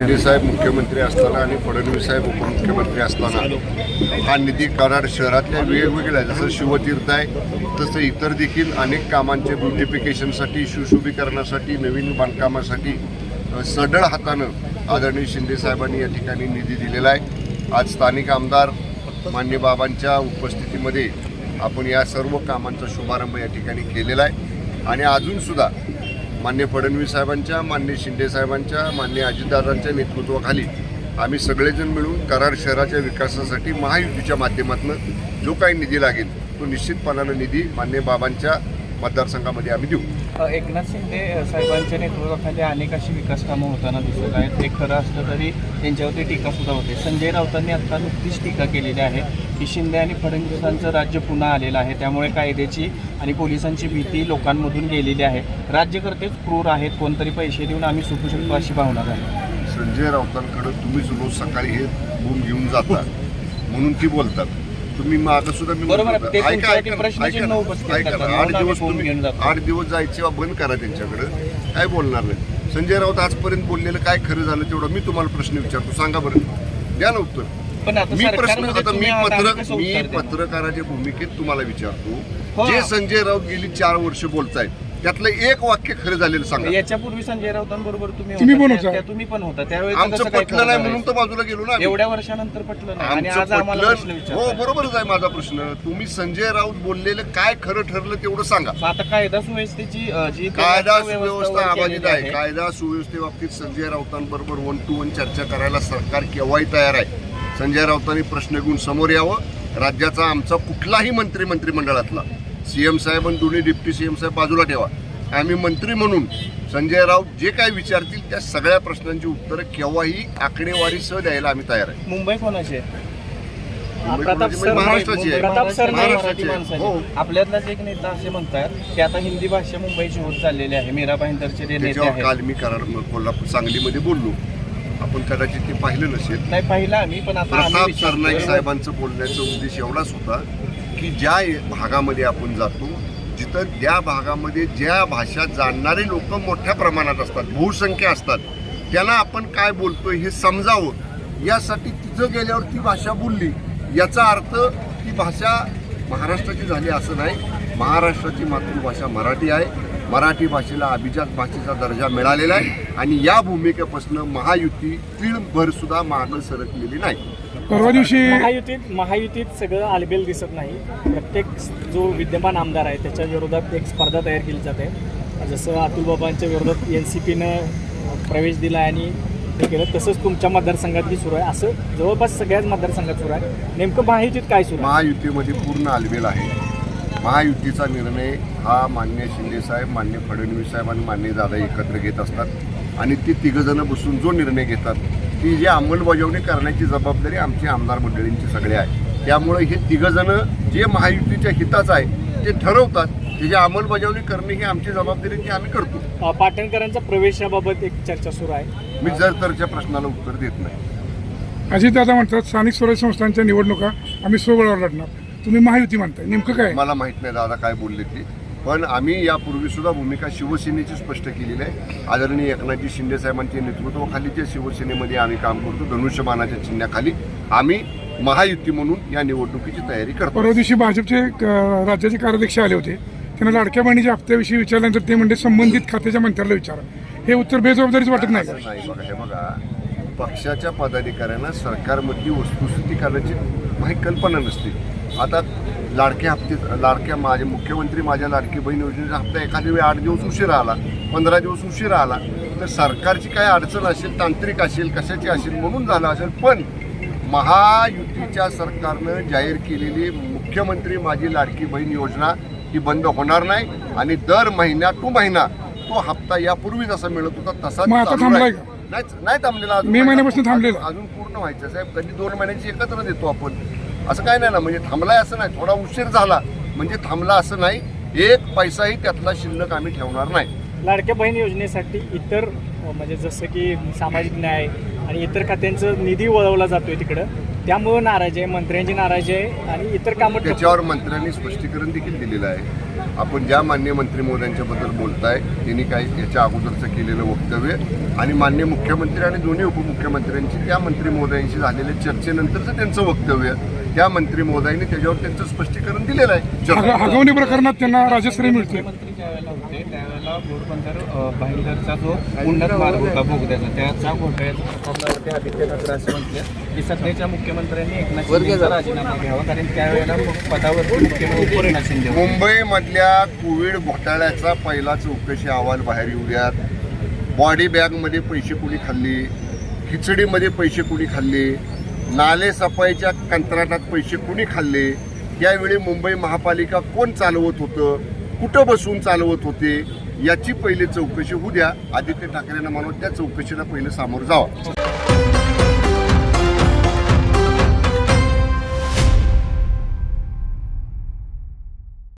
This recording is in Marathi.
साहेब मुख्यमंत्री असताना आणि फडणवीस साहेब उपमुख्यमंत्री असताना हा निधी कराड शहरातल्या वेगवेगळ्या जसं शिवतीर्थ आहे तसं इतर देखील अनेक कामांचे ब्युटिफिकेशनसाठी सुशोभीकरणासाठी नवीन बांधकामासाठी सढळ हातानं आदरणीय शिंदेसाहेबांनी या ठिकाणी निधी दिलेला आहे. आज स्थानिक आमदार मान्य बाबांच्या उपस्थितीमध्ये आपण या सर्व कामांचा शुभारंभ या ठिकाणी केलेला आहे. आणि अजूनसुद्धा मान्य फडणवीस साहेबांच्या मान्य शिंदे साहेबांच्या मान्य अजितदारांच्या नेतृत्वाखाली आम्ही सगळेजण मिळून कराड शहराच्या विकासासाठी महायुतीच्या माध्यमातून जो काही निधी लागेल तो निश्चितपणानं निधी मान्य बाबांच्या मतदारसंघामध्ये आम्ही देऊ. एकनाथ शिंदे साहेबांच्या नेतृत्वाखाली अनेक अशी विकास कामं होताना दिसत आहेत. हे खरं असलं तरी त्यांच्यावरती टीका सुद्धा होते. संजय राऊतांनी आता नुकतीच टीका केलेली आहे की शिंदे आणि फडणवीसांचं राज्य पुन्हा आलेलं आहे. त्यामुळे कायद्याची आणि पोलिसांची भीती लोकांमधून गेलेली आहे. राज्यकर्तेच क्रूर आहेत. कोणतरी पैसे देऊन आम्ही सुटू शकतो अशी भावना झाली. संजय राऊतांकडे तुम्हीच रोज सकाळी हे बूम घेऊन जाता म्हणून ती बोलतात. तुम्ही मागं सुद्धा मी बरोबर आहे. म्हणतो, ते ऐका, तुमच्यावरती ऐका ना, प्रश्नचिन्ह ऐका ना, उपस्थित ऐका ना, करतात. आठ दिवस तुम्ही घेऊन जातो. आठ दिवस जायचे बंद करा त्यांच्याकडे काय बोलणार नाही संजय राऊत आजपर्यंत बोललेलं काय खरं झालं तेवढं मी तुम्हाला प्रश्न विचारतो सांगा बरं द्या ना उत्तर पण आता मी प्रश्न सरकारमध्ये आता मी तुम्ही पत्र कसं मी उत्तर? पत्रकाराच्या भूमिकेत तुम्हाला विचारतो हो. जे संजय राऊत गेली चार वर्ष बोलतायत त्यातलं एक वाक्य खरं झालेलं सांगा. याच्यापूर्वी संजय राऊतांबरोबर तुम्ही तुम्ही होता, पण होता. त्या तुम्ही पण होता. त्यावेळी आमचं पटलं नाही म्हणून तर बाजूला गेलो ना आम्ही. एवढ्या वर्षानंतर पटलं नाही. आणि आमचं आज आम्हाला प्रश्न पटलं हो विचारताय. बरोबरच आहे माझा प्रश्न. तुम्ही संजय राऊत बोललेलं काय खरं ठरलं तेवढं सांगा. आता कायदा सुव्यवस्थेची अ, जी कायदा व्यवस्था सुव्यवस्था वर अबाधित केलेली आहे. कायदा सुव्यवस्थेबाबतीत संजय राऊतांबरोबर वन टू वन चर्चा करायला सरकार केव्हाही तयार आहे. संजय राऊतांनी प्रश्न घेऊन समोर यावं. राज्याचा आमचा कुठलाही मंत्री मंत्रिमंडळातला सीएम साहेब आणि दोन्ही डिप्टी सीएम साहेब बाजूला ठेवा आम्ही मंत्री म्हणून संजय राऊत जे काय विचारतील त्या सगळ्या प्रश्नांची उत्तरं केव्हाही आकडेवारीसह द्यायला आम्ही तयार आहे मुंबई कोणाची आहे मुंबई प्रताप कोणाची? सर महाराष्ट्राची आहे. प्रताप सर नाही महाराष्ट्राची मराठी आहे. माणसाची. हो. आपल्यातलाच एक नेता असे म्हणतात की आता हिंदी भाषा मुंबईची होत चाललेली आहे मीरा भाईंदरचे जे नेते त्याच्यावर आहेत काल मी कराड कोल्हापूर सांगलीमध्ये बोललो आपण कदाचित ते पाहिलं नसेल नाही पाहिलं आम्ही पण आता आम्ही प्रताप. सरनाईक साहेबांचं बोलण्याचा उद्देश एवढाच होता की ज्या भागामध्ये आपण जातो जिथं त्या भागामध्ये ज्या भाषा जाणणारे लोक मोठ्या प्रमाणात असतात बहुसंख्या असतात त्यांना आपण काय बोलतोय हे समजावं यासाठी तिथं गेल्यावर ती भाषा बोलली. याचा अर्थ ती भाषा महाराष्ट्राची झाली असं नाही. महाराष्ट्राची मातृभाषा मराठी आहे. मराठी भाषेला अभिजात भाषेचा दर्जा मिळालेला आहे आणि या भूमिकेपासून महायुती तीळभरसुद्धा मागं सरकलेली नाही. परवा दिवशी महायुतीत महायुतीत सगळं आलबेल दिसत नाही. प्रत्येक जो विद्यमान आमदार आहे त्याच्या विरोधात एक स्पर्धा तयार केली जाते. जसं अतुल बाबांच्या विरोधात एन सी पीनं प्रवेश दिला आणि हे केलं तसंच तुमच्या मतदारसंघातही सुरू आहे. असं जवळपास सगळ्याच मतदारसंघात सुरू आहे. नेमकं महायुतीत काय सुरू आहे? महायुतीमध्ये पूर्ण आलबेल आहे. महायुतीचा निर्णय हा मान्य शिंदेसाहेब मान्य फडणवीस साहेब आणि मान्य दादा एकत्र घेत असतात. आणि ती तिघजणं बसून जो निर्णय घेतात ती जी अंमलबजावणी करण्याची जबाबदारी आमची आमदार मंडळींची सगळे आहे. त्यामुळे हे तिघजणं जे महायुतीच्या हिताचं आहे ते ठरवतात त्याची अंमलबजावणी करणे ही आमची जबाबदारी ती आम्ही करतो. पाटणकरांच्या प्रवेशाबाबत एक चर्चा सुरू आहे. मी जर तरच्या प्रश्नाला उत्तर देत नाही. अजितदादा म्हणतात स्थानिक स्वराज्य संस्थांच्या निवडणुका आम्ही स्वबळावर लढणार. तुम्ही महायुती म्हणताय नेमकं काय? मला माहीत नाही दादा काय बोलले ते. पण आम्ही यापूर्वी सुद्धा भूमिका शिवसेनेची स्पष्ट केलेली आहे. आदरणीय एकनाथजी शिंदे साहेबांच्या नेतृत्वाखाली जे शिवसेनेमध्ये आम्ही काम करतो धनुष्यबाणाच्या चिन्हाखाली आम्ही महायुती म्हणून या निवडणुकीची तयारी करतो. परवा दिवशी भाजपचे राज्याचे कार्याध्यक्ष आले होते. त्यांना लाडक्या बहिणीच्या हप्त्याविषयी विचारल्यानंतर ते म्हणजे संबंधित खात्याच्या मंत्र्याला विचारा. हे उत्तर बेजबाबदारीच वाटत नाही. बघा हे बघा. पक्षाच्या पदाधिकाऱ्यांना सरकारमधली वस्तुस्थिती करण्याची माहीत कल्पना नसते. आता लाडक्या हप्ते लाडक्या माझे मुख्यमंत्री माझ्या लाडकी बहीण योजनेचा हप्ता एखाद्या वेळी आठ दिवस उशिरा आला पंधरा दिवस उशिरा आला तर सरकारची काय अडचण असेल तांत्रिक असेल कशाची असेल म्हणून झालं असेल पण महायुतीच्या सरकारनं जाहीर केलेली मुख्यमंत्री माझी लाडकी बहीण योजना ही बंद होणार नाही आणि दर महिना टू महिना तो हप्ता यापूर्वी जसा मिळत होता राहील. नाही थांबलेला. अजून पूर्ण व्हायचं साहेब कधी दोन महिन्यांची एकत्र देतो आपण असं काय नाही ना म्हणजे थांबलाय असं नाही थोडा उशीर झाला. म्हणजे थांबला असं नाही एक पैसाही त्यातला शिल्लक आम्ही ठेवणार नाही. लाडक्या बहीण योजनेसाठी इतर म्हणजे जसं की सामाजिक न्याय आणि इतर खात्यांचं निधी वळवला जातोय तिकडं त्यामुळं नाराजी आहे मंत्र्यांची नाराजी आहे आणि इतर कामं त्याच्यावर मंत्र्यांनी स्पष्टीकरण देखील दिलेलं आहे. आपण ज्या मान्य मंत्री महोदयांच्याबद्दल बोलताय त्यांनी काही याच्या अगोदरचं केलेलं वक्तव्य आणि मान्य मुख्यमंत्री आणि दोन्ही उपमुख्यमंत्र्यांची त्या मंत्री महोदयांशी झालेल्या चर्चेनंतरचं त्यांचं वक्तव्य. त्या मंत्री महोदयांनी त्याच्यावर त्यांचं स्पष्टीकरण दिलेलं आहे. हग- हगवणी प्रकरणात त्यांना राजश्री मिळते त्यावेळेला जो उन्नत मार्ग होता बोगद्याचा त्याचा घोटाळ्याचा प्रकरणावरती आदित्यनाथ राजे म्हटले की सध्याच्या मुख्यमंत्र्यांनी एकनाथ शिंदेचा राजीनामा घ्यावा कारण त्यावेळेला मग पदावरती मुख्यमंत्री एकनाथ शिंदे होते. मुंबईमधल्या कोविड घोटाळ्याचा पहिला चौकशी अहवाल बाहेर येऊयात बॉडी बॅगमध्ये पैसे कुणी खाल्ले? खिचडीमध्ये पैसे कुणी खाल्ले? नाले सफाईच्या कंत्राटात पैसे कुणी खाल्ले? यावेळी मुंबई महापालिका कोण चालवत होतं? कुठं बसून चालवत होते? याची पहिली चौकशी होऊ द्या. आदित्य ठाकरेंना म्हणून त्या चौकशीला पहिलं सामोरं जावं.